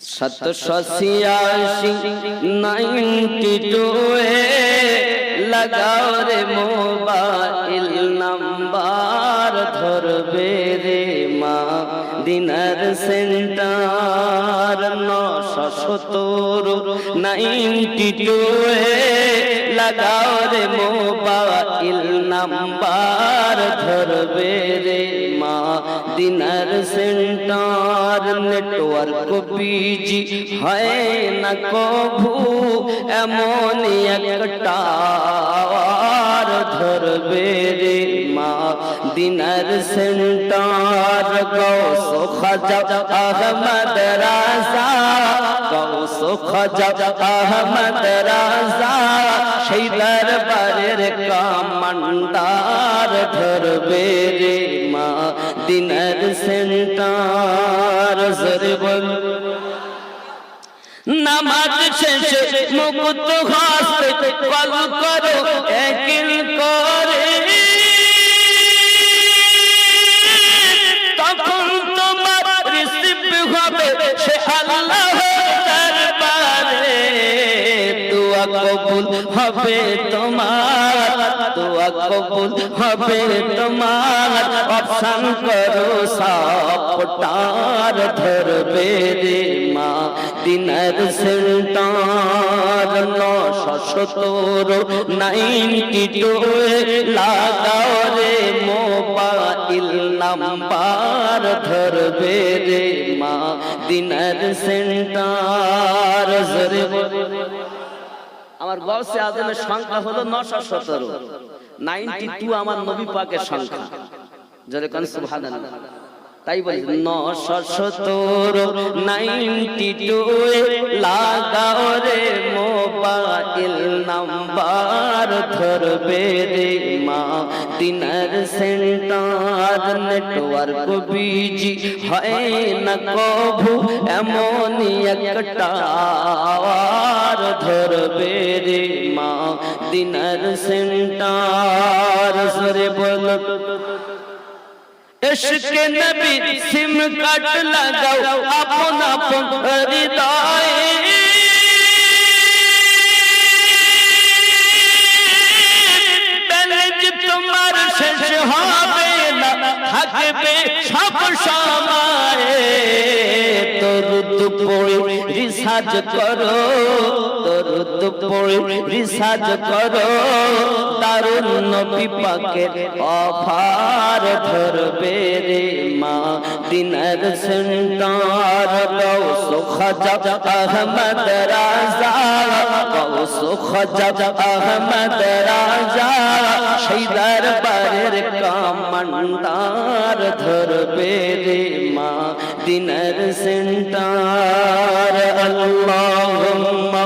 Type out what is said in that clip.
সতশো ছিয়াশি ninety two লাগাও রে মোবাইল নাম্বার ধরবে রে মা, দিনার সেন্টার, নশো সত্তর, নাইনটি টু লাগাও রে মোবাইল নাম্বার, ধরবে রে মা দিনার সেন্টার। নেটওয়ার্ক বিজি হয় না কভু এমন একটা ধরবে রে মা দিনার সেন্টার। গৌস খাজা আহমদ রাজা গৌস খাজা আহমদ রাজা। সেই দরবারের কামান্ডার ধরবে রে মা দিনের সেন্টার জরে বল নামাজ শেষে মুকুত হাসতে কল করো, একিল করে। তখন তোমার রিসিভ হবে, সে আল্লাহ কবুল হবে তোমার, দোয়া কবুল হবে তোমার। অপশন করো সাপটার ধরবে রে মা, দিনের সেন্টার নশো সত্তর নাইনটি টু লাগাও রে মোবাইল নাম্বার ধরবে রে মা, দিনের সেন্টার জরে আমার গৌসে আজমের সংখ্যা হলো নশো সতেরো। নাইনটি টু আমার নবী পাকের সংখ্যা। যদি কোন তাই বলি, নশো সতেরো, নাইনটি টু লাগাও রে মোবাইল নাম্বার, ধরবে রে মা। দিনার সেন্টার নেটওয়ার্ক বিজি, হয় না কভু এমন একটা ধরবে রে মা দিনার সেন্টার সরে বল इश्क नबी सिम कट लगाओ अपना हृदय ব্যালেন্স তোমার শেষ হবে না থাকবে সব রিসার্চ করো, দরুদ পড়ে রিসার্চ করো দারুণ নবী পাকের অফার ধরবে রে মা। দিনার সেন্টার গৌস খাজা আহমদ রাজা, গৌস খাজা আহমদ রাজা। সেই দরবারের কামান্ডার ধরবে রে মা দিনার সেন্টার। আল্লাহুম্মা